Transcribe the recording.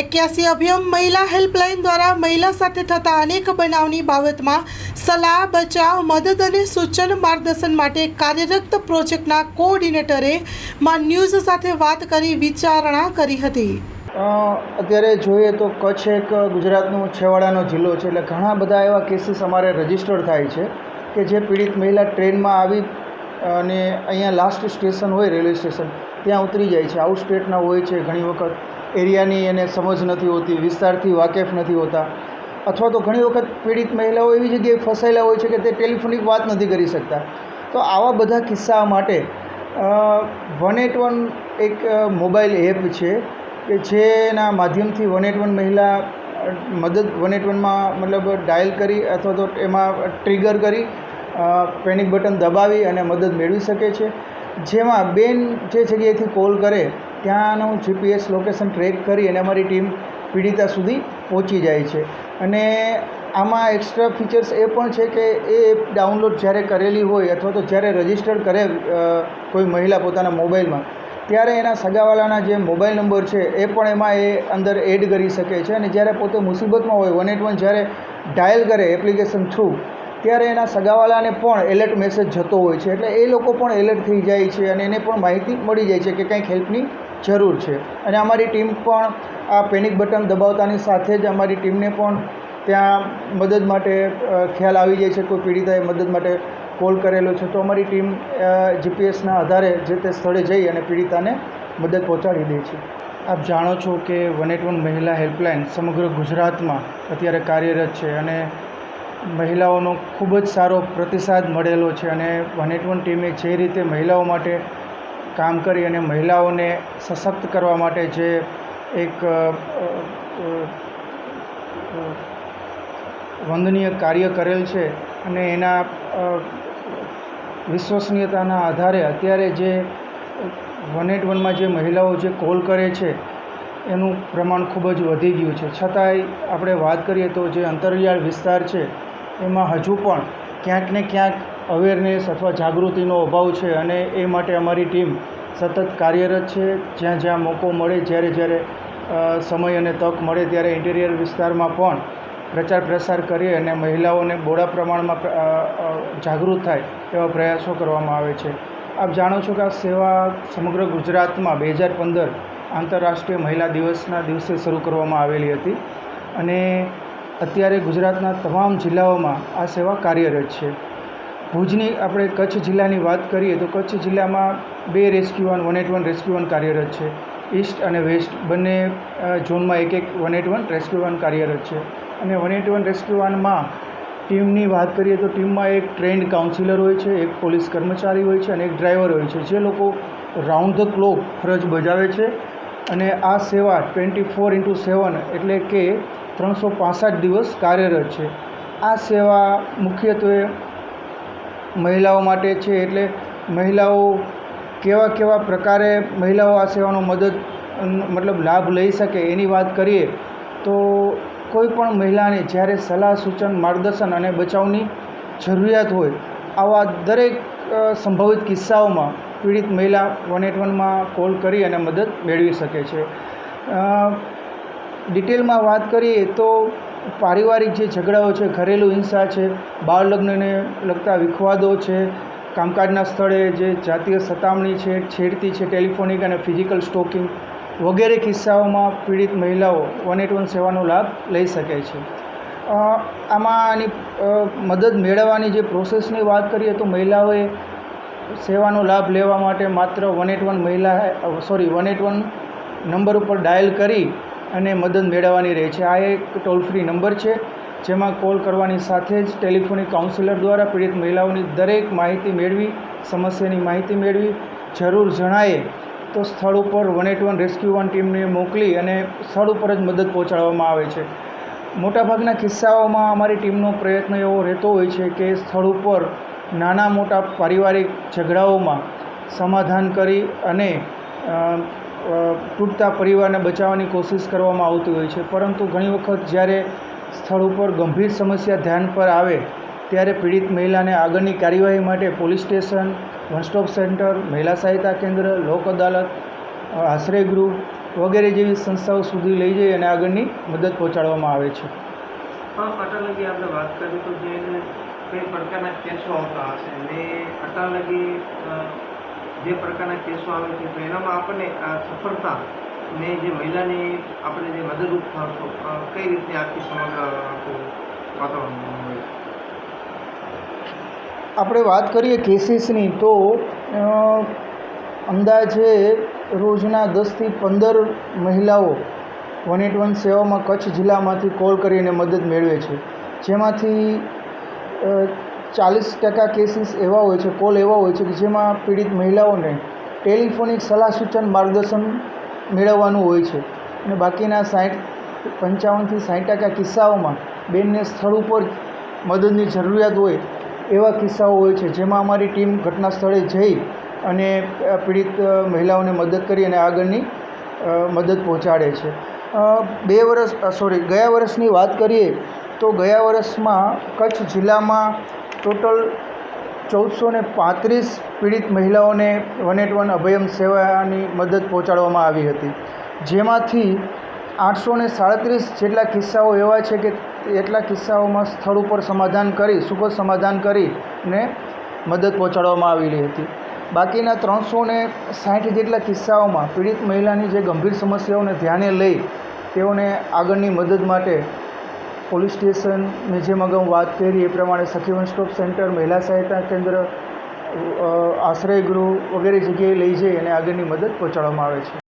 એક્યાસી અભિયમ મહિલા હેલ્પલાઇન દ્વારા મહિલા સાથે થતા અનેક બનાવની બાબતમાં સલાહ, બચાવ, મદદ અને સૂચન માર્ગદર્શન માટે કાર્યરત પ્રોજેક્ટના કોઓર્ડિનેટરે માં ન્યૂઝ સાથે વાત કરી વિચારણા કરી હતી. અત્યારે જોઈએ તો કચ્છ એક ગુજરાતનો છેવાડાનો જિલ્લો છે, એટલે ઘણા બધા એવા કેસીસ અમારે રજીસ્ટર્ડ થાય છે કે જે પીડિત મહિલા ટ્રેનમાં આવી અને અહીંયા લાસ્ટ સ્ટેશન હોય રેલવે સ્ટેશન, ત્યાં ઉતરી જાય છે. આઉટ સ્ટેટના હોય છે ઘણી વખત. એરિયાની એને સમજ નથી હોતી, વિસ્તારથી વાકેફ નથી હોતા. અથવા તો ઘણી વખત પીડિત મહિલાઓ એવી જગ્યાએ ફસાયેલા હોય છે કે તે ટેલિફોનિક વાત નથી કરી શકતા. તો આવા બધા કિસ્સા માટે વન એટ વન એક મોબાઈલ એપ છે કે જેના માધ્યમથી વન એટ વન મહિલા મદદ, વન એટ વનમાં મતલબ ડાયલ કરી અથવા તો એમાં ટ્રિગર કરી પેનિક બટન દબાવી અને મદદ મેળવી શકે છે. જેમાં બેન જે જગ્યાએથી કોલ કરે ત્યાંનું જીપીએસ લોકેશન ટ્રેક કરી અને અમારી ટીમ પીડિતા સુધી પહોંચી જાય છે. અને આમાં એક્સ્ટ્રા ફીચર્સ એ પણ છે કે એ એપ ડાઉનલોડ જ્યારે કરેલી હોય અથવા તો જ્યારે રજિસ્ટર્ડ કરે કોઈ મહિલા પોતાના મોબાઈલમાં, ત્યારે એના સગાવાલાના જે મોબાઈલ નંબર છે એ પણ એમાં એ અંદર એડ કરી શકે છે. અને જ્યારે પોતે મુસીબતમાં હોય વન એટ વન જ્યારે ડાયલ કરે એપ્લિકેશન થ્રુ ત્યારે એના સગાવાલાને પણ એલર્ટ મેસેજ જતો હોય છે. એટલે એ લોકો પણ એલર્ટ થઈ જાય છે અને એને પણ માહિતી મળી જાય છે કે કંઈક હેલ્પની જરૂર છે. અને અમારી ટીમ પણ આ પેનિક બટન દબાવતાની સાથે જ અમારી ટીમને પણ ત્યાં મદદ માટે ખ્યાલ આવી જાય છે. કોઈ પીડિતાએ મદદ માટે કોલ કરેલો છે. તો અમારી ટીમ જીપીએસના આધારે જે તે સ્થળે જઈ અને પીડિતાને મદદ પહોંચાડી દે છે. આપ જાણો છો કે વન એટ વન મહિલા હેલ્પલાઇન સમગ્ર ગુજરાતમાં અત્યારે કાર્યરત છે અને મહિલાઓનો ખૂબ જ સારો પ્રતિસાદ મળેલો છે અને વન એટ વન ટીમે જે રીતે મહિલાઓ માટે કામ કરી અને મહિલાઓને સશક્ત કરવા માટે જે એક વંદનીય કાર્ય કરેલ છે અને એના વિશ્વસનીયતાના આધારે અત્યારે જે વન એટ વનમાં જે મહિલાઓ જે કોલ કરે છે, એનું પ્રમાણ ખૂબ જ વધી ગયું છે. છતાંય આપણે વાત કરીએ તો જે અંતરિયાળ વિસ્તાર છે, એમાં હજુ પણ ક્યાંક ને ક્યાંક અવેરનેસ અથવા જાગૃતિનો અભાવ છે અને એ માટે અમારી ટીમ સતત કાર્યરત છે. જ્યાં જ્યાં મોકો મળે, જ્યારે જ્યારે સમય અને તક મળે ત્યારે ઇન્ટિરિયર વિસ્તારમાં પણ પ્રચાર પ્રસાર કરી અને મહિલાઓને બહોળા પ્રમાણમાં જાગૃત થાય એવા પ્રયાસો કરવામાં આવે છે. આપ જાણો છો કે આ સેવા સમગ્ર ગુજરાતમાં બે હજાર પંદર આંતરરાષ્ટ્રીય મહિલા દિવસના દિવસે શરૂ કરવામાં આવેલી હતી અને અત્યારે ગુજરાતના તમામ જિલ્લાઓમાં આ સેવા કાર્યરત છે. ભુજની આપણે કચ્છ જિલ્લાની વાત કરીએ તો કચ્છ જિલ્લામાં બે rescue van one eight one rescue van કાર્યરત છે. ઈસ્ટ અને વેસ્ટ બંને ઝોનમાં એક એક one eight one rescue van કાર્યરત છે. અને વન એટ વન રેસ્ક્યુ વનમાં ટીમની વાત કરીએ તો ટીમમાં એક ટ્રેન્ડ કાઉન્સિલર હોય છે, એક પોલીસ કર્મચારી હોય છે અને એક ડ્રાઈવર હોય છે. જે લોકો રાઉન્ડ ધ ક્લોક ફરજ બજાવે છે અને આ સેવા ટ્વેન્ટી ફોર ઇન્ટુ સેવન એટલે કે ત્રણસો પાસઠ દિવસ કાર્યરત છે. આ સેવા મુખ્યત્વે મહિલાઓ માટે છે એટલે મહિલાઓ કેવા કેવા પ્રકારે મહિલાઓ આ સેવાનો મદદ, મતલબ લાભ લઈ શકે એની વાત કરીએ તો કોઈ પણ મહિલાને જ્યારે સલાહ સૂચન માર્ગદર્શન અને બચાવની જરૂરિયાત હોય, આવા દરેક સંભવિત કિસ્સાઓમાં પીડિત મહિલા વન એટ વનમાં કોલ કરી અને મદદ મેળવી શકે છે. ડિટેલમાં વાત કરીએ તો પારિવારિક જે ઝઘડાઓ છે, ઘરેલું હિંસા છે બાળ લગ્નને લગતા વિખવાદો છે, કામકાજના સ્થળે જે જાતીય સતામણી છે, છેડતી છે, ટેલિફોનિક અને ફિઝિકલ સ્ટોકિંગ વગેરે કિસ્સાઓમાં પીડિત મહિલાઓ વન એટ વન સેવાનો લાભ લઈ શકે છે. આમાં આની મદદ મેળવવાની જે પ્રોસેસની વાત કરીએ તો મહિલાઓએ સેવાનો લાભ લેવા માટે માત્ર વન એટ વન મહિલા sorry one eight one number ઉપર ડાયલ કરી અને મદદ મેળવવાની રહે છે. આ એક ટોલ ફ્રી નંબર છે, જેમાં કોલ કરવાની સાથે જ ટેલિફોનિક કાઉન્સિલર દ્વારા પીડિત મહિલાઓની દરેક માહિતી મેળવી, સમસ્યાની માહિતી મેળવી. જરૂર જણાય તો સ્થળ ઉપર one eight one rescue van ટીમને મોકલી અને સ્થળ ઉપર જ મદદ પહોંચાડવામાં આવે છે. મોટાભાગના કિસ્સાઓમાં અમારી ટીમનો પ્રયત્ન એવો રહેતો હોય છે કે સ્થળ ઉપર નાના મોટા પારિવારિક ઝઘડાઓમાં સમાધાન કરી અને તૂટતા પરિવારને બચાવવાની કોશિશ કરવામાં આવતી હોય છે. પરંતુ ઘણી વખત જ્યારે સ્થળ ઉપર ગંભીર સમસ્યા ધ્યાન પર આવે ત્યારે પીડિત મહિલાને આગળની કાર્યવાહી માટે police station one stop centre મહિલા સહાયતા કેન્દ્ર લોક અદાલત આશ્રયગૃહ ગૃહ વગેરે જેવી સંસ્થાઓ સુધી લઈ જઈ અને આગળની મદદ પહોંચાડવામાં આવે છે. હા અટલ આપણે વાત કરીએ તો જે કઈ પ્રકારના કેસો આવતા હશે ને અટલ લગી અ, જે પ્રકારના કેસો આવે છે, તો એનામાં આપણને આ સફળતા ને જે મહિલાની આપણે જે મદદરૂપ થશો કઈ રીતે આખી સમગ્ર વાતાવરણ આપણે વાત કરીએ કેસીસની, તો અંદાજે રોજના દસથી પંદર મહિલાઓ વન એટ વન સેવામાં કચ્છ જિલ્લામાંથી કોલ કરીને મદદ મેળવે છે. જેમાંથી ચાલીસ ટકા કેસીસ એવા હોય છે કોલ એવા હોય છે કે જેમાં પીડિત મહિલાઓને ટેલિફોનિક સલાહ સૂચન માર્ગદર્શન મેળવવાનું હોય છે. અને બાકીના સાઠ પંચાવનથી સાઠ ટકા કિસ્સાઓમાં બેનને સ્થળ ઉપર મદદની જરૂરિયાત હોય એવા કિસ્સાઓ હોય છે, જેમાં અમારી ટીમ ઘટના સ્થળે જઈ અને પીડિત મહિલાઓને મદદ કરી અને આગળની મદદ પહોંચાડે છે. બે વર્ષ સોરી ગયા વર્ષની વાત કરીએ તો ગયા વર્ષમાં કચ્છ જિલ્લામાં ટોટલ ચૌદસો ને પાંત્રીસ પીડિત મહિલાઓને વન એટ વન અભયમ સેવાની મદદ પહોંચાડવામાં આવી હતી. જેમાંથી આઠસો ને સાડત્રીસ જેટલા કિસ્સાઓ એવા છે કે એટલા કિસ્સાઓમાં સ્થળ ઉપર સમાધાન કરી, સુખદ સમાધાન કરીને મદદ પહોંચાડવામાં આવેલી હતી. બાકીના ત્રણસો ને સાઠ જેટલા કિસ્સાઓમાં પીડિત મહિલાની જે ગંભીર સમસ્યાઓને ધ્યાને લઈ તેઓને આગળની મદદ માટે પોલીસ સ્ટેશન મેં અગાઉ વાત કરી, એ પ્રમાણે સખી વન સ્ટોપ સેન્ટર, મહિલા સહાયતા કેન્દ્ર આશ્રય ગૃહ વગેરે જગ્યાએ લઈ જઈ અને આગળની મદદ પહોંચાડવામાં આવે છે.